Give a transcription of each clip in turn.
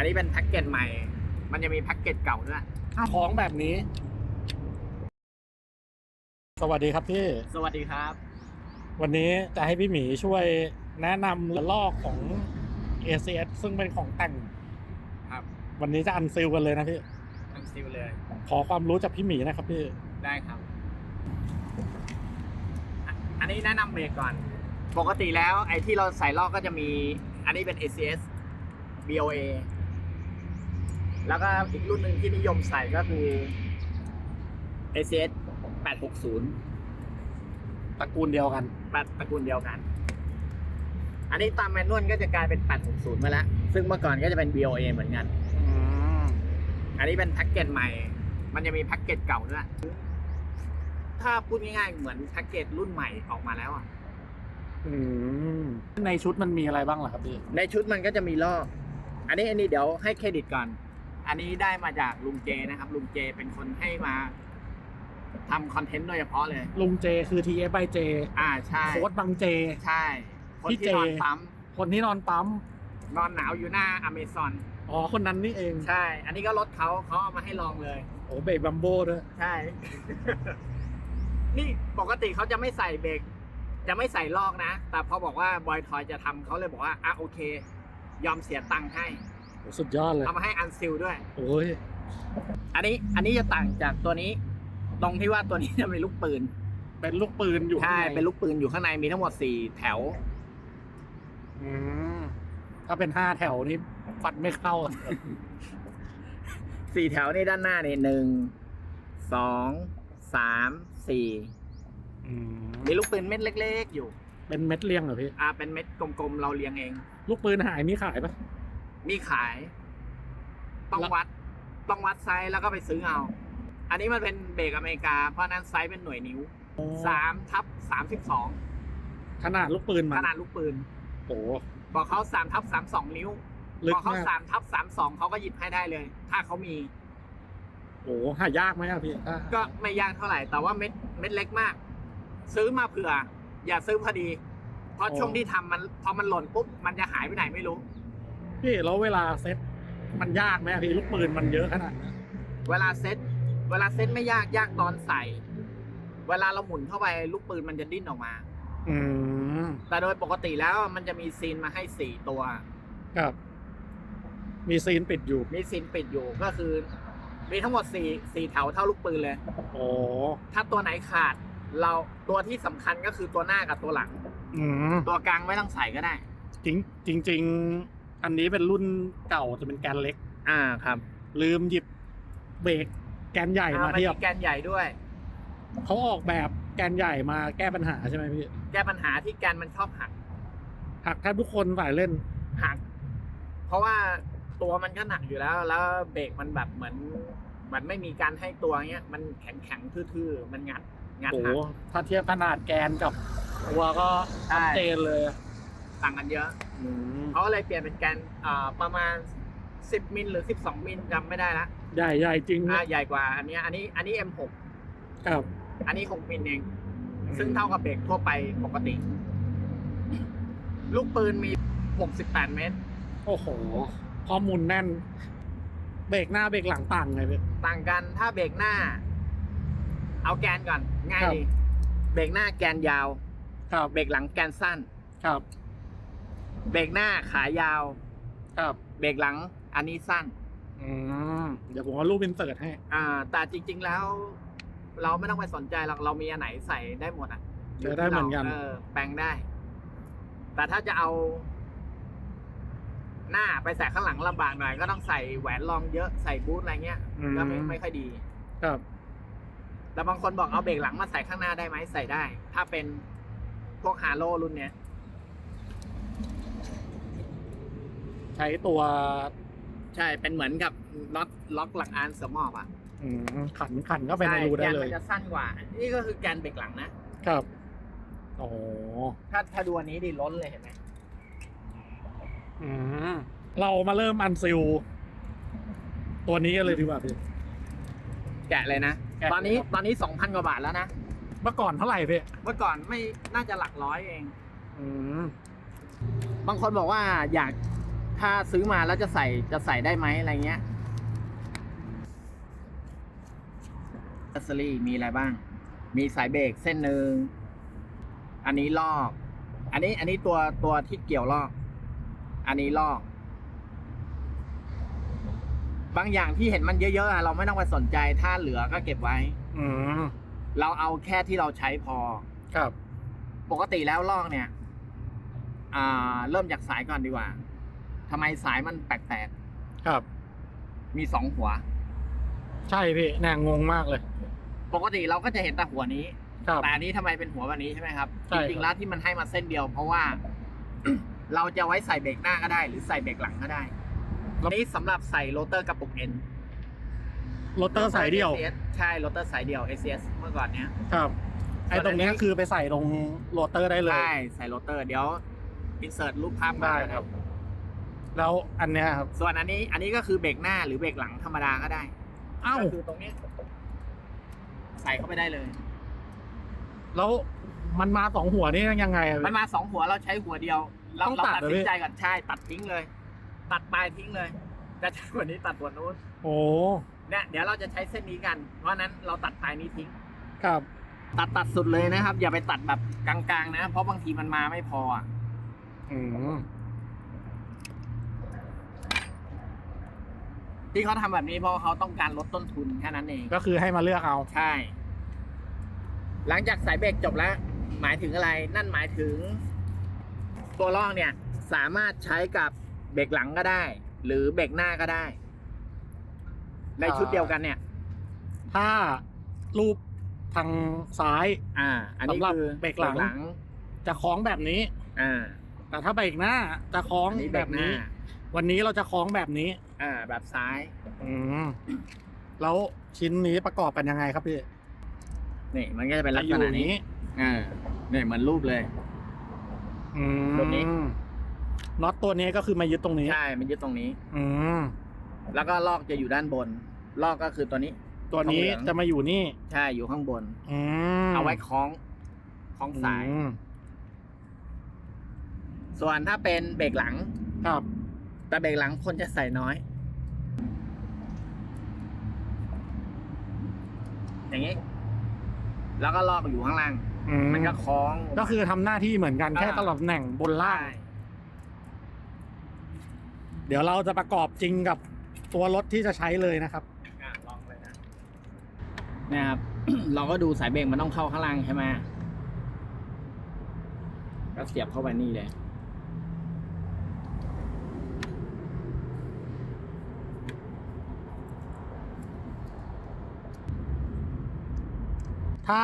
อันนี้เป็นแพ็กเกจใหม่ มันจะมีแพ็กเกจเก่าด้วยของแบบนี้ สวัสดีครับพี่ สวัสดีครับ วันนี้จะให้พี่หมีช่วยแนะนำเรือลอกของ ACS ซึ่งเป็นของแต่ง ครับวันนี้จะอันซิลกันเลยนะพี่ ทั้งซิลเลย ขอความรู้จากพี่หมีนะครับพี่ ได้ครับอะอันนี้แนะนำเบรกก่อน ปกติแล้วไอ้ที่เราใส่ลอกก็จะมี อันนี้เป็น ACS BOA แล้วก็อีกรุ่นหนึ่งที่นิยมใส่ก็คือ ACS 860 ตระกูลเดียวกันแปดตระกูลเดียวกัน อันนี้ตามแมนนวลก็จะกลายเป็น 860 มาแล้ว ซึ่งเมื่อก่อนก็จะเป็น BOA เหมือนกันอืมอันนี้เป็นแพ็กเกจใหม่ มันจะมีแพ็กเกจเก่าด้วย ถ้าพูดง่ายๆ เหมือนแพ็กเกจรุ่นใหม่ออกมาแล้วอะอืมในชุดมันมีอะไรบ้างล่ะครับพี่ ในชุดมันก็จะมีลอก อันนี้อันนี้เดี๋ยวให้เครดิตก่อน อันนี้ได้มาจากลุงเจนะครับ ลุงเจเป็นคนให้มาทำคอนเทนต์โดยเฉพาะเลย ลุงเจคือ TF by J อ่าใช่ โค้ดบังเจ ใช่ คนพี่ที่เจ นอนปั๊มคนที่นอนปั๊ม นอนหนาวอยู่หน้าอเมซอน อ๋อ คนนั้นนี่เอง ใช่ อันนี้ก็รถเขาเขาเอามาให้ลองเลย โอ้เบรกบัมโบด้วยใช่ นี่ปกติเขาจะไม่ใส่เบรก จะไม่ใส่ลอกนะ แต่พอบอกว่าบอยทอยจะทำเขาเลยบอกว่า อะโอเค ยอมเสียตังค์ให้โอ้ สุดยอดเลยเอามาให้อันซิลด้วย โอ้ยอันนี้อันนี้จะต่างจากตัวนี้ ตรงที่ว่าตัวนี้จะเป็นลูกปืน เป็นลูกปืนอยู่ข้างใช่ในเป็นลูกปืนอยู่ข้างในมีทั้งหมดสี่แถว อืมถ้าเป็นห้าแถวนี่ฟัดไม่เข้า สี่แถวนี่ด้านหน้านี่หนึ่งสองสามสี่อืมมีลูกปืนเม็ดเล็ก ๆ อยู่ เป็นเม็ดเรียงเหรอพี่ อ่าเป็นเม็ดกลมๆเราเรียงเอง ลูกปืนหายมีขายปะ มีขาย ต้องแล้ววัด ต้องวัดไซส์แล้วก็ไปซื้อเอา อันนี้มันเป็นเบรกอเมริกา เพราะฉะนั้นไซส์เป็นหน่วยนิ้วสามทับสามสิบสองขนาดลูกปืนมัขนนาดลูกปืนโอ้บอกเขาสามทับสามสองนิ้วลึกบอกเขามากสามทับสามสองเขาก็หยิบให้ได้เลย ถ้าเขามีโอ้หายากไหมอะพี่ถ้าก็ไม่ยากเท่าไหร่ แต่ว่าเม็ดเม็ดเล็กมาก ซื้อมาเผื่อ อย่าซื้อพอดี เพราะช่วงที่ทำมันพอมันหล่นปุ๊บมันจะหายไปไหนไม่รู้ พี่แล้วเวลาเซ็ตมันยากไหมอะพี่ลูกปืนมันเยอะขนาดนั้นเวลาเซ็ตเวลาเซ็ตไม่ยากยากตอนใส่ เวลาเราหมุนเข้าไปลูกปืนมันจะดิ้นออกมา อืมแต่โดยปกติแล้วมันจะมีซีนมาให้สี่ตัว ครับ มีซีนปิดอยู่มีซีนปิดอยู่ก็คือ มีทั้งหมดสี่สี่แถวเท่าลูกปืนเลย โอ้ถ้าตัวไหนขาด เราตัวที่สำคัญก็คือตัวหน้ากับตัวหลัง อืมตัวกลางไม่ต้องใส่ก็ได้ จริงจริงจริงๆ อันนี้เป็นรุ่นเก่าจะเป็นแกนเล็ก อ่าครับ ลืมหยิบเบรกแกนใหญ่อ่ามามันเทียบมีแกนใหญ่ด้วยเขาออกแบบแกนใหญ่มาแก้ปัญหาใช่ไหมพี่แก้ปัญหาที่แกนมันชอบหัก หักแทบทุกคนฝ่ายเล่นหัก เพราะว่าตัวมันก็หนักอยู่แล้ว แล้วเบรกมันแบบเหมือนเหมือนไม่มีการให้ตัวเงี้ย มันแข็งแข็งๆทื่อๆมันงัดงัดโอ้หักถ้าเทียบขนาดแกนกับตัวก็ใช่ชัดเจนเลยต่างกันเยอะอืม เขาเลยเปลี่ยนเป็นแกนอ่าประมาณ 10 มิลหรือ 12 มิลจำไม่ได้ละใหญ่ใหญ่จริงอ่านะใหญ่กว่าอันเนี้ยอันนี้อันนี้ M6 ครับอันนี้ 6 มิลเอง ซึ่งเท่ากับเบรกทั่วไปปกติ ลูกปืนมี 68 เมตร โอ้โห ข้อมูลแน่น เบรกหน้าเบรกหลังต่างไงพี่ต่างกันถ้าเบรกหน้า เอาแกนก่อน ง่ายครับดี เบรกหน้าแกนยาว ครับ เบรกหลังแกนสั้น ครับ เบรกหน้าขายาว ครับ เบรกหลังอันนี้สั้น อืมเดี๋ยวผมเอารูปอินเสิร์ตให้ อ่า แต่จริง ๆแล้ว เราไม่ต้องไปสนใจหรอกเรามีอันไหนใส่ได้หมดอะใช้ได้เหมือนกัน เออแปลงได้ แต่ถ้าจะเอา หน้าไปใส่ข้างหลังลำบากหน่อย ก็ต้องใส่แหวนรองเยอะใส่บูทอะไรเงี้ยก็ไม่ไม่ค่อยดี ครับ แต่บางคนบอกเอาเบรกหลังมาใส่ข้างหน้าได้ไหมใส่ได้ ถ้าเป็นพวกฮาโลรุ่นเนี้ย ใช้ตัวใช่เป็นเหมือนกับน็อตล็อกหลังอานเสมอบอะอืมขันขันก็ไปในรูได้เลแกนยมันจะสั้นกว่า นี่ก็คือแกนเบรกหลังนะครับโอ้ถ้าถ้าดูอันนี้ดิล้นเลยเห็นไหมอืมเรามาเริ่มอันซิลตัวนี้กันเลยดีกว่าพี่แกะเลยนะแกะตอนนี้เลยครับตอนนี้สองพันกว่าบาทแล้วนะ เมื่อก่อนเท่าไหร่พี่ เมื่อก่อนไม่น่าจะหลักร้อยเอง อืม บางคนบอกว่าอยาก ถ้าซื้อมาแล้วจะใส่จะใส่ได้ไหมอะไรเงี้ยอัสซอรี่มีอะไรบ้าง มีสายเบรกเส้นหนึ่ง อันนี้ลอก อันนี้อันนี้ตัวตัวที่เกี่ยวลอก อันนี้ลอก บางอย่างที่เห็นมันเยอะๆอะเราไม่ต้องไปสนใจ ถ้าเหลือก็เก็บไว้ อืมเราเอาแค่ที่เราใช้พอ ครับ ปกติแล้วลอกเนี่ย อ่า เริ่มจากสายก่อนดีกว่า ทำไมสายมันแปลกครับ ๆมีสองหัว ใช่พี่แน่งงมากเลย ปกติเราก็จะเห็นแต่หัวนี้ ครับ แต่อันนี้ทำไมเป็นหัวแบบนี้ใช่ไหมครับ ใช่จริงๆแล้วที่มันให้มาเส้นเดียว เพราะว่า เราจะไว้ใส่เบรกหน้าก็ได้ หรือใส่เบรกหลังก็ได้อันนี้สำหรับใส่โรเตอร์กระปุกเอ็นรถเตอร์สายเดียว ACS ใช่โรเตอร์สายเดียว ACS เมื่อก่อนเนี้ย ครับ ไอ้ตรงเนี้ยคือไปใส่ตรงโรเตอร์ได้เลย ใช่ ใส่โรเตอร์เดี๋ยว อินเสิร์ตรูปภาพมาได้ครับ แล้วอันเนี้ยครับส่วนอันนี้อันนี้ก็คือเบรกหน้าหรือเบรกหลังธรรมดาก็ได้เอ้าก็คือตรงนี้ใส่เข้าไปได้เลย แล้วมันมาสองหัวนี่ยังไงอะพี่มันมาสองหัวเราใช้หัวเดียวเราต้องเราตัดตัดเหรอสิพี่นใจก่อนใช่ตัดทิ้งเลย ตัดปลายทิ้งเลยจะใช้หัวนี้ตัดหัวนู้นโอ้เนี่ยเดี๋ยวเราจะใช้เส้นนี้กัน เพราะฉะนั้นเราตัดปลายนี้ทิ้ง ครับตัดตัดสุดเลยนะครับ อย่าไปตัดแบบกลางๆนะ เพราะบางทีมันมาไม่พออะอืม ที่เขาทำแบบนี้เพราะเขาต้องการลดต้นทุนแค่นั้นเอง ก็คือให้มาเลือกเอา ใช่ หลังจากสายเบรกจบแล้ว หมายถึงอะไร นั่นหมายถึง ตัวลอกเนี่ย สามารถใช้กับเบรกหลังก็ได้ หรือเบรกหน้าก็ได้ ในชุดเดียวกันเนี่ย ถ้ารูปทางซ้าย อ่า อันนี้สำหรับคือเบรกหลัง จะคล้องแบบนี้ อ่าแต่ถ้าเบรกหน้าจะคล้องอันนี้เบแบรบกหน้านี้ วันนี้เราจะคล้องแบบนี้ อ่า แบบซ้าย อืมแล้วชิ้นนี้ประกอบกันยังไงครับพี่นี่มันก็จะเป็นลักษอยู่ณะนี้ อ่าเนี่ยเหมือนรูปเลย อืมตรงนี้ น็อตตัวนี้ก็คือมายึดตรงนี้ ใช่ มันยึดตรงนี้ อืมแล้วก็ลอกจะอยู่ด้านบน ลอกก็คือตัวนี้ ตัวนี้ทองเหลือง จะมาอยู่นี่ ใช่อยู่ข้างบน อืมเอาไว้คล้องคล้องสาย อืมส่วนถ้าเป็นเบรกหลัง ครับ แต่เบรกหลังคนจะใส่น้อย อย่างนี้ แล้วก็ลอกอยู่ข้างล่าง อืมมันก็คล้อง ก็คือทำหน้าที่เหมือนกันอ่า แค่ตลับแหน่งบนล่างใช่เดี๋ยวเราจะประกอบจริงกับตัวรถที่จะใช้เลยนะครับ อะลองเลยนะเนี่ยครับ เราก็ดูสายเบรกมันต้องเข้าข้างล่างใช่ไหมก็เสียบเข้าไปนี่เลย ถ้า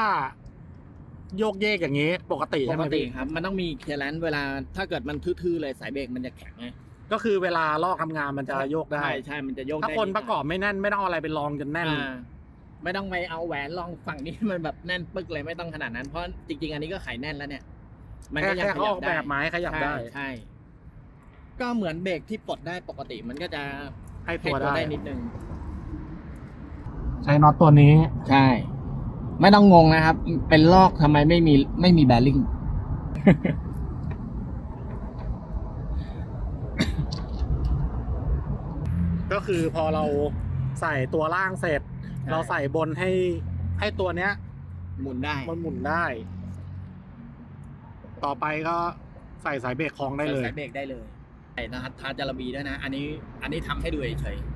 โยกเยกอย่างนี้ ปกติปใช่ไหกมติพี่ครับ มันต้องมีเคลียร์แลนซ์เวลาถ้าเกิดมันทื่อๆเลยสายเบรกมันจะแข็งไงก็คือเวลาลอกทำงานมันจะโยกได้ ใช่ใช่มันจะโยกถ้าได้คนดีประกอบไม่แน่นไม่ต้องเอาอะไรไปลองจนแน่น อ่าไม่ต้องไปเอาแหวนลองฝั่งนี้ มันแบบแน่นปึ๊กเลยไม่ต้องขนาดนั้นเพราะจริงๆ อันนี้ก็ไขแน่นแล้วเนี่ย มันแค่ก็ยังแค่ขเขายัอบอกได้แบบไม้ขยับได้ใช่ใช่ ก็เหมือนเบรกที่ปลดได้ปกติ มันก็จะให้ให้ตัวตัวได้ได้นิดนึง ใช้น็อตตัวนี้ ใช่ ไม่ต้องงงนะครับ เป็นลอกทำไมไม่มีไม่มีแบริ่งก็คือพอเราใส่ตัวล่างเสร็จใช่เราใส่บนให้ให้ตัวเนี้ย หมุนได้มันหมุนได้ ต่อไปก็ใส่สายเบรกคล้องได้เลย ใส่สายเบรกได้เลยใส่นะครับทาจาระบีด้วยนะ อันนี้ อันนี้ทำให้ดูเฉยๆท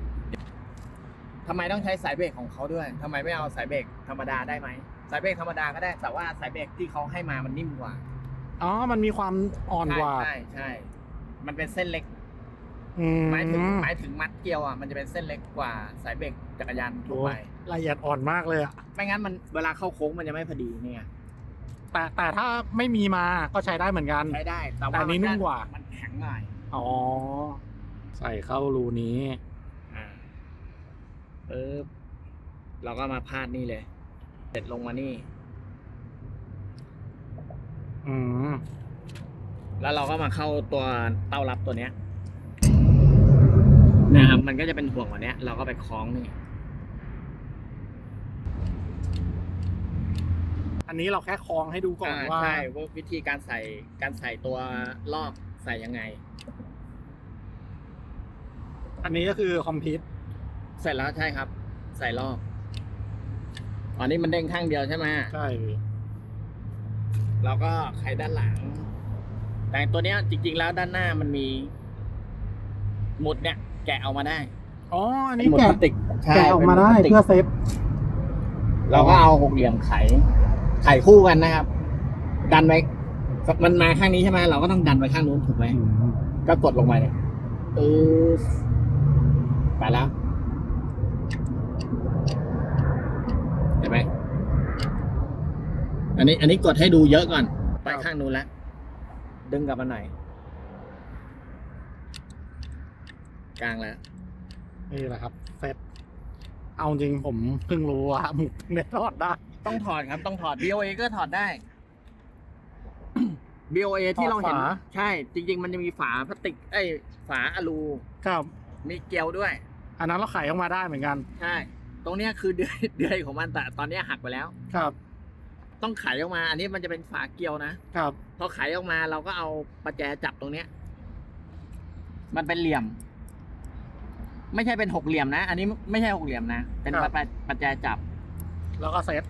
ำไมต้องใช้สายเบรกของเขาด้วยทำไมไม่เอาสายเบรกธรรมดาได้ไหมสายเบรกธรรมดาก็ได้แต่ว่าสายเบรกที่เขาให้มามันนิ่มกว่าอ๋อ มันมีความอ่อนกว่า ใช่ใช่ใช่มันเป็นเส้นเล็กอืมหมายถึงหมายถึงมัดเกลียวอะมันจะเป็นเส้นเล็กกว่าสายเบรกจักรยานทั่วโอ้ไปละเอียดอ่อนมากเลยอะไม่งั้นมันเวลาเข้าโค้งมันจะไม่พอดีเนี่ยแต่แต่ถ้าไม่มีมาก็ใช้ได้เหมือนกันใช้ได้แต่แต่ว่าอันนี้นุ่มกว่า มันแข็งหน่อยอ๋อ ใส่เข้ารูนี้อ่า ปึ๊บเราก็มาพาดนี่เลย เสร็จลงมานี่ อืม แล้วเราก็มาเข้าตัวเต้ารับตัวเนี้ยนะครับ มันก็จะเป็นห่วงกว่าเนี้ยเราก็ไปคล้องนี่ อันนี้เราแค่คล้องให้ดูก่อนอ่าว่า ใช่ว่าวิธีการใส่การใส่ตัวลอกใส่ยังไง อันนี้ก็คือคอมพิวต์ เสร็จแล้วใช่ครับ ใส่รอบอันนี้มันเด้งข้างเดียวใช่ไหมใช่พี่เราก็ไขด้านหลัง แต่ตัวเนี้ยจริง ๆ แล้วด้านหน้ามันมี หมุดเนี่ย แกะออกมาได้อ๋ออันนี้หมุดแกะพลาสติกใช่แกะออกมาได้ป็นพลสติกเพื่อเซฟเราก็เอาหกเหลี่ยมไข ไขคู่กันนะครับ ดันไว้มันมาข้างนี้ใช่ไหมเราก็ต้องดันไปข้างนู้นถูกไหม ก็กดลงไปเนี่ยเออไปแล้ว เห็นไหม อันนี้อันนี้กดให้ดูเยอะก่อน ไปข้างนู้นแล้วดึงกลับมาหน่อยกลางแล้วนี่แหละครับเซตเอาจริงผมเพิ่งรู้ว่าหมุกเนี่ยทอดได้ ต้องถอดครับต้องถอด BOA ก็ถอดได้ BOA ที่เราเห็นฝา ใช่ จริง ๆ มันจะมีฝาพลาสติกเอ้ยฝาอะลูครับมีเกลียวด้วย อันนั้นเราไขออกมาได้เหมือนกัน ใช่ ตรงเนี้ยคือเดือยเดือยของมันแต่ตอนเนี้ยหักไปแล้ว ครับ ต้องไขออกมา อันนี้มันจะเป็นฝาเกลียวนะครับ พอไขออกมาเราก็เอาประแจจับตรงเนี้ย มันเป็นเหลี่ยม ไม่ใช่เป็นหกเหลี่ยมนะ อันนี้ไม่ใช่หกเหลี่ยมนะ เป็นประประประแจจับ แล้วก็เซต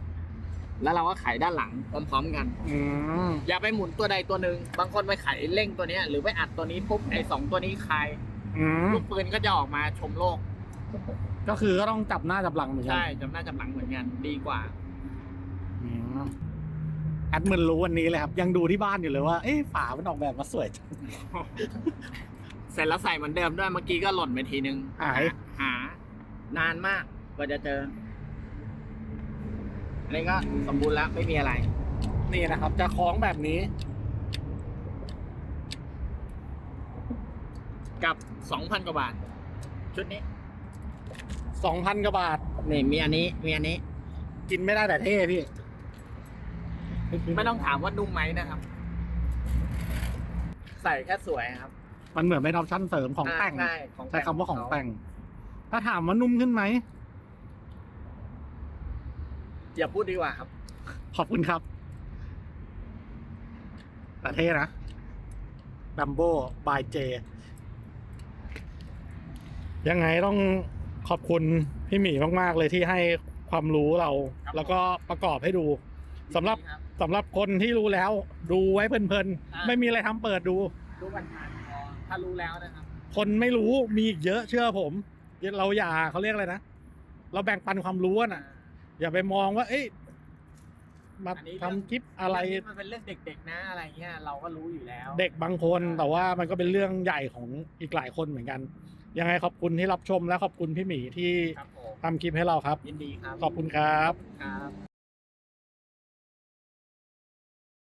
แล้วเราก็ไขด้านหลังพร้อมๆกัน อืมอย่าไปหมุนตัวใดตัวหนึ่ง บางคนไปไขเร่งตัวเนี้ย หรือไปอัดตัวนี้ปุ๊บไอ้สองตัวนี้คลายอืมลูกปืนก็จะออกมาชมโลก ก็คือก็ต้องจับหน้าจับหลังเหมือนกัใช่จำหน้าจำหลังเหมือนกัน ดีกว่าอืม แอดมินรู้วันนี้เลยครับ ยังดูที่บ้านอยู่เลยว่า เอ๊ะฝามันออกแบบมาสวยจัง เสร็จแล้วใส่เหมือนเดิมด้วยเมื่อกี้ก็หล่นไปทีนึงหาย หา นานมากกว่าจะเจอ อันนี้ก็สมบูรณ์แล้วไม่มีอะไร นี่นะครับ จะคล้องแบบนี้ กับสองพันกว่าบาท ชุดนี้สองพันกว่าบาท นี่มีอันนี้ มีอันนี้ กินไม่ได้แต่เท่พี่ ไม่ต้องถามว่านุ่มไหมนะครับ ใส่แค่สวยครับ มันเหมือนเป็นออปชั่นเสริมของแต่ง ใช่ของใช้คำว่าของแต่ง ถ้าถามว่านุ่มขึ้นไหม อย่าพูดดีกว่าครับ ขอบคุณครับแต่เท่นะดัมโบบายเจ ยังไงต้องขอบคุณพี่หมีมาก ๆ เลยที่ให้ความรู้เรา ครับ แล้วก็ประกอบให้ดูสำหรับ ดีครับ สำหรับคนที่รู้แล้ว ดูไว้เพลินอ่าๆไม่มีอะไรทำเปิดดู รู้กันผ่านพอถ้ารู้แล้วนะครับ คนไม่รู้มีอีกเยอะเชื่อผม เราอย่าเขาเรียกอะไรนะ เราแบ่งปันความรู้อะน่ะ อย่าไปมองว่า เอ้ยมาอันนี้ ทำคลิปอะไร เงนี้มันเป็นเรื่องเด็กๆนะอะไรเงี้ยเราก็รู้อยู่แล้ว เด็กบางคนแต่ว่ามันก็เป็นเรื่องใหญ่ของอีกหลายคนเหมือนกัน ยังไงขอบคุณที่รับชมและขอบคุณพี่หมีที่ครับผมทำคลิปให้เราครับ ยินดีครับขอบคุณครับ ครับ